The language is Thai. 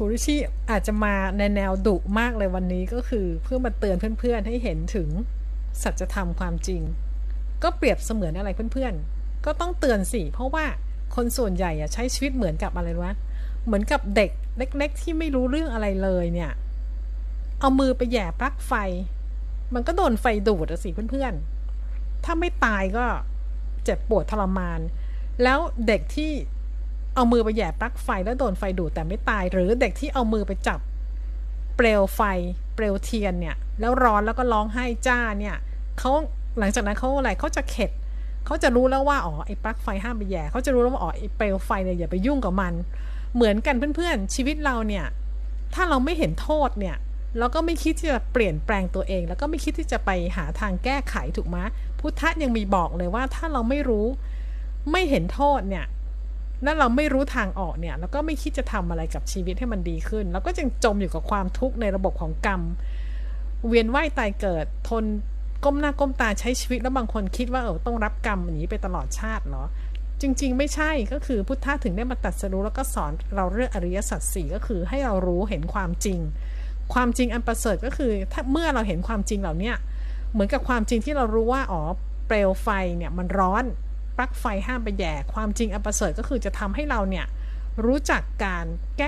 ครูริชี่อาจจะมาในแนวดุมากเลยวันนี้ก็คือเพื่อมาเตือนเพื่อนๆ ให้เห็นถึงสัจธรรมความจริง ก็เปรียบเสมือนอะไรเพื่อนๆ ก็ต้องเตือนสิ เพราะว่าคนส่วนใหญ่อะใช้ชีวิตเหมือนกับอะไรวะเหมือนกับเด็กเล็ก ๆ ที่ไม่รู้เรื่องอะไรเลยเนี่ย เอามือไปแย่ปลั๊กไฟ มันก็โดนไฟดูดอสิเพื่อนๆ ถ้าไม่ตายก็เจ็บปวดทรมาน แล้วเด็กที่ เอามือไปแย่ปลั๊กไฟแล้วโดนไฟดูดแต่ไม่ตาย หรือเด็กที่เอามือไปจับเปลวไฟเปลวเทียนเนี่ย แล้วร้อนแล้วก็ร้องไห้จ้าเนี่ยเขาหลังจากนั้นเขาอะไรเขาจะเข็ดเขาจะรู้แล้วว่าอ๋อไอ้ปลั๊กไฟห้ามไปแย่เขาจะรู้แล้วว่าอ๋อไอ้เปลวไฟเนี่ยอย่าไปยุ่งกับมัน เหมือนกันเพื่อนๆชีวิตเราเนี่ย ถ้าเราไม่เห็นโทษเนี่ยเราก็ไม่คิดที่จะเปลี่ยนแปลงตัวเอง แล้วก็ไม่คิดที่จะไปหาทางแก้ไขถูกไหมพุทธะยังมีบอกเลยว่าถ้าเราไม่รู้ไม่เห็นโทษเนี่ย นั่นเราไม่รู้ทางออกเนี่ยแล้วก็ไม่คิดจะทำอะไรกับชีวิตให้มันดีขึ้น แล้วก็ยังจมอยู่กับความทุกข์ในระบบของกรรม เวียนว่ายตายเกิดทนก้มหน้าก้มตาใช้ชีวิตแล้วบางคนคิดว่าเออต้องรับกรรมอย่างนี้ไปตลอดชาติเหรอ จริง ๆ ไม่ใช่ก็คือพุทธะถึงได้มาตัดสรู้แล้วก็สอนเราเรื่องอริยสัจสี่ก็คือให้เรารู้เห็นความจริง ความจริงอันประเสริฐก็คือ ถ้าเมื่อเราเห็นความจริงเหล่านี้เหมือนกับความจริงที่เรารู้ว่าอ๋อเปลวไฟเนี่ยมันร้อน ปลั๊กไฟห้ามไปแย่ ความจริงอันประเสริฐก็คือจะทำให้เราเนี่ยรู้จักการแก้